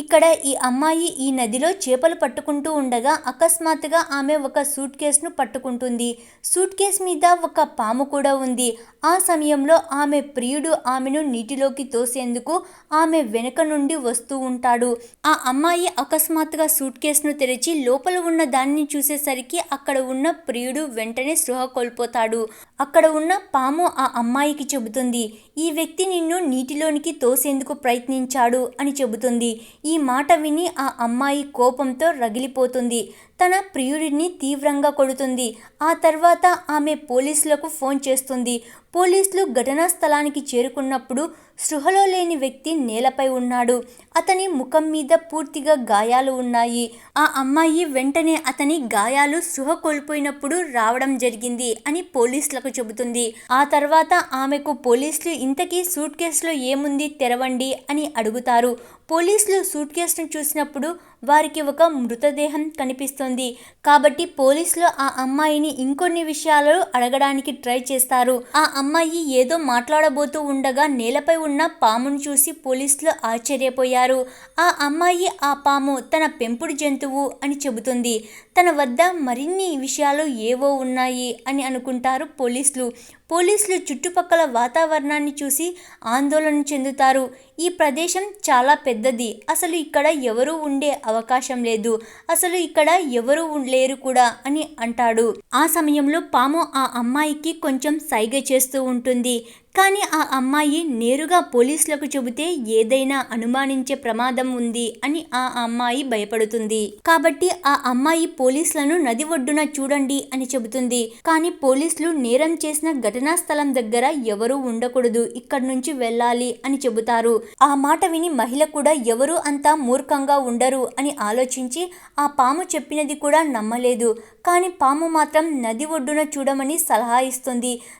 ఇక్కడ ఈ అమ్మాయి ఈ నదిలో చేపలు పట్టుకుంటూ ఉండగా అకస్మాత్తుగా ఆమె ఒక సూట్ కేసును పట్టుకుంటుంది. సూట్ కేస్ మీద ఒక పాము కూడా ఉంది. ఆ సమయంలో ఆమె ప్రియుడు ఆమెను నీటిలోకి తోసేందుకు ఆమె వెనుక నుండి వస్తూ ఉంటాడు. ఆ అమ్మాయి అకస్మాత్తుగా సూట్ కేసును తెరిచి లోపల ఉన్న దాన్ని చూసేసరికి అక్కడ ఉన్న ప్రియుడు వెంటనే స్పృహ కోల్పోతాడు. అక్కడ ఉన్న పాము ఆ అమ్మాయికి చెబుతుంది ఈ వ్యక్తి నిన్ను నీటిలోనికి తోసేందుకు ప్రయత్నించాడు అని చెబుతుంది. ఈ మాట విని ఆ అమ్మాయి కోపంతో రగిలిపోతుంది. తన ప్రియుడిని తీవ్రంగా కొడుతుంది. ఆ తర్వాత ఆమె పోలీసులకు ఫోన్ చేస్తుంది. పోలీసులు ఘటనా స్థలానికి చేరుకున్నప్పుడు సృహలో లేని వ్యక్తి నేలపై ఉన్నాడు. అతని ముఖం మీద పూర్తిగా గాయాలు ఉన్నాయి. ఆ అమ్మాయి వెంటనే అతని గాయాలు సృహ కోల్పోయినప్పుడు రావడం జరిగింది అని పోలీసులకు చెబుతుంది. ఆ తర్వాత ఆమెకు పోలీసులు ఇంతకీ సూట్ కేసులో ఏముంది? తెరవండి అని అడుగుతారు. పోలీసులు సూట్ కేసును చూసినప్పుడు వారికి ఒక మృతదేహం కనిపిస్తుంది. కాబట్టి పోలీసులు ఆ అమ్మాయిని ఇంకొన్ని విషయాలు అడగడానికి ట్రై చేస్తారు. ఆ అమ్మాయి ఏదో మాట్లాడబోతూ ఉండగా నేలపై ఉన్న పామును చూసి పోలీసులు ఆశ్చర్యపోయారు. ఆ అమ్మాయి ఆ పాము తన పెంపుడు జంతువు అని చెబుతుంది. తన వద్ద మరిన్ని విషయాలు ఏవో ఉన్నాయి అని అనుకుంటారు పోలీసులు. పోలీసులు చుట్టుపక్కల వాతావరణాన్ని చూసి ఆందోళన చెందుతారు. ఈ ప్రదేశం చాలా పెద్దది. అసలు ఇక్కడ ఎవరూ ఉండే అవకాశం లేదు. అసలు ఇక్కడ ఎవరు ఉండలేరు కూడా అని అంటాడు. ఆ సమయంలో పాము ఆ అమ్మాయికి కొంచెం సైగ చేస్తూ ఉంటుంది. కానీ ఆ అమ్మాయి నేరుగా పోలీసులకు చెబితే ఏదైనా అనుమానించే ప్రమాదం ఉంది అని ఆ అమ్మాయి భయపడుతుంది. కాబట్టి ఆ అమ్మాయి పోలీసులను నది ఒడ్డున చూడండి అని చెబుతుంది. కానీ పోలీసులు నేరం చేసిన ఘటనా స్థలం దగ్గర ఎవరూ ఉండకూడదు ఇక్కడి నుంచి వెళ్ళాలి అని చెబుతారు. ఆ మాట విని మహిళ కూడా ఎవరు అంతా మూర్ఖంగా ఉండరు అని ఆలోచించి ఆ పాము చెప్పినది కూడా నమ్మలేదు. కానీ పాము మాత్రం నది ఒడ్డున చూడమని సలహా ఇస్తుంది.